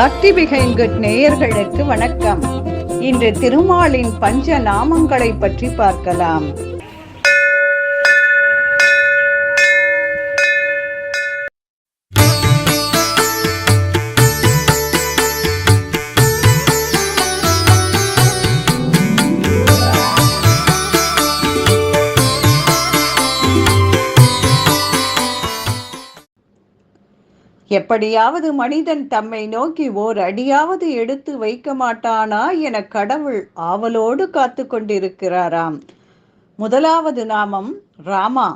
பக்தி பிகைன் குட் நேயர்களுக்கு வணக்கம். இன்று திருமாலின் பஞ்ச நாமங்களை பற்றி பார்க்கலாம். எப்படியாவது மனிதன் தம்மை நோக்கி ஓர் அடியாவது எடுத்து வைக்க மாட்டானா என கடவுள் ஆவலோடு காத்து கொண்டிருக்கிறாராம். முதலாவது நாமம் ராமா.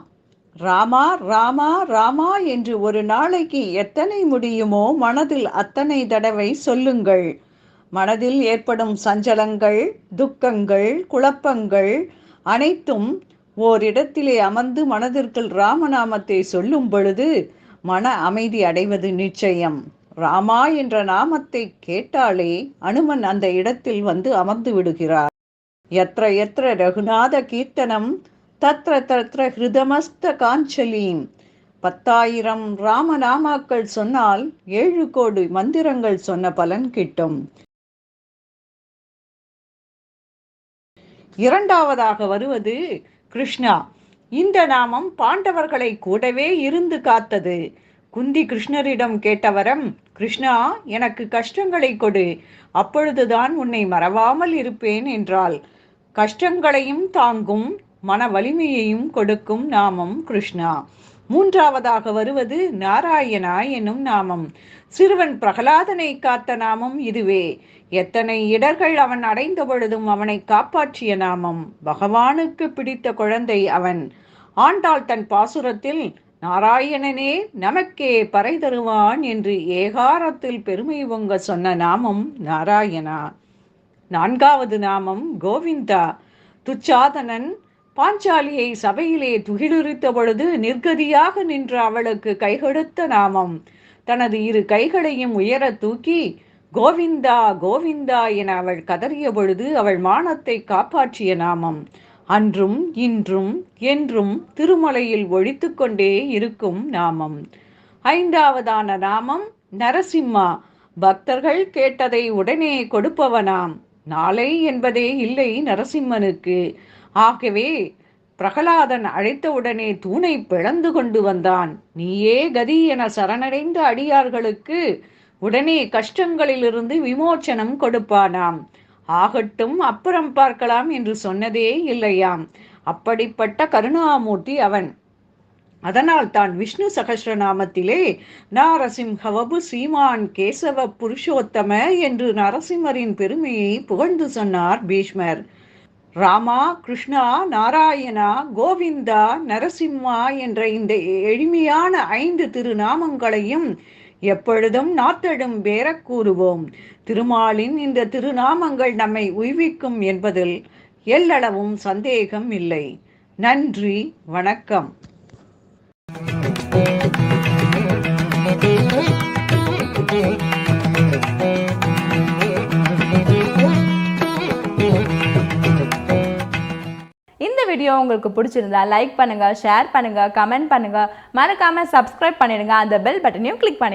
ராமா ராமா ராமா என்று ஒரு நாளைக்கு எத்தனை முடியுமோ மனதில் அத்தனை தடவை சொல்லுங்கள். மனதில் ஏற்படும் சஞ்சலங்கள் துக்கங்கள் குழப்பங்கள் அனைத்தும் ஓரிடத்திலே அமர்ந்து மனதிற்குள் ராமநாமத்தை சொல்லும் பொழுது மன அமைதி அடைவது நிச்சயம். ராமா என்ற நாமத்தை கேட்டாலே அனுமன் அந்த இடத்தில் வந்து அமர்ந்து விடுகிறார். எத்திர எத்திர ரகுநாத கீர்த்தனம் தத்ர தத்ர ஹிருதமஸ்த காஞ்சலீம். பத்தாயிரம் ராமநாமாக்கள் சொன்னால் ஏழு கோடி மந்திரங்கள் சொன்ன பலன் கிட்டும். இரண்டாவதாக வருவது கிருஷ்ணா. இந்த நாமம் பாண்டவர்களை கூடவே இருந்து காத்தது. குந்தி கிருஷ்ணரிடம் கேட்டவரம் கிருஷ்ணா எனக்கு கஷ்டங்களை கொடு. அப்பொழுதுதான் உன்னை மறவாமல் இருப்பேன் என்றாள். கஷ்டங்களையும் தாங்கும் மன வலிமையையும் கொடுக்கும் நாமம் கிருஷ்ணா. மூன்றாவதாக வருவது நாராயணா என்னும் நாமம். சிறுவன் பிரகலாதனை காத்த நாமம் இதுவே. எத்தனை இடர்கள் அவன் அடைந்த பொழுதும் அவனை காப்பாற்றிய நாமம். பகவானுக்கு பிடித்த குழந்தை அவன். ஆண்டாள் தன் பாசுரத்தில் நாராயணனே நமக்கே பறை தருவான் என்று ஏகாரத்தில் பெருமை பொங்க சொன்ன நாமம் நாராயணா. நான்காவது நாமம் கோவிந்தா. துச்சாதனன் பாஞ்சாலியை சபையிலே துகிலுரித்த பொழுது நிர்கதியாக நின்ற அவளுக்கு கைகொடுத்த நாமம். தனது இரு கைகளையும் உயர தூக்கி கோவிந்தா கோவிந்தா என அவள் கதறிய பொழுது அவள் மானத்தை காப்பாற்றிய நாமம். அன்றும் இன்றும் என்றும் திருமலையில் ஒழித்து கொண்டே இருக்கும் நாமம். ஐந்தாவதான நாமம் நரசிம்மா. பக்தர்கள் கேட்டதை உடனே கொடுப்பவனாம். நாளை என்பதே இல்லை நரசிம்மனுக்கு. ஆகவே பிரகலாதன் அழைத்தவுடனே தூணை பிளந்து கொண்டு வந்தான். நீயே கதி என சரணடைந்த அடியார்களுக்கு உடனே கஷ்டங்களிலிருந்து விமோச்சனம் கொடுப்பானாம். ஆகட்டும் அப்புறம் பார்க்கலாம் என்று சொன்னதே இல்லையாம். அப்படிப்பட்ட கருணாமூர்த்தி அவன். அதனால் தான் விஷ்ணு சகசிரநாமத்திலே நாரசிம்ஹவபு சீமான் கேசவ புருஷோத்தம என்று நரசிம்மரின் பெருமையை புகழ்ந்து சொன்னார் பீஷ்மர். ராமா கிருஷ்ணா நாராயணா கோவிந்தா நரசிம்மா என்ற இந்த எளிமையான ஐந்து திருநாமங்களையும் எப்பொழுதும் நாத்தெடும் பேர கூறுவோம். திருமாலின் இந்த திருநாமங்கள் நம்மை உய்விக்கும் என்பதில் எல்லளவும் சந்தேகம் இல்லை. நன்றி வணக்கம். இந்த வீடியோ உங்களுக்கு பிடிச்சிருந்தா லைக் பண்ணுங்க ஷேர் பண்ணுங்க கமெண்ட் பண்ணுங்க. மறக்காம சப்ஸ்கிரைப் பண்ணிடுங்க. அந்த பெல் பட்டனையும் கிளிக் பண்ணி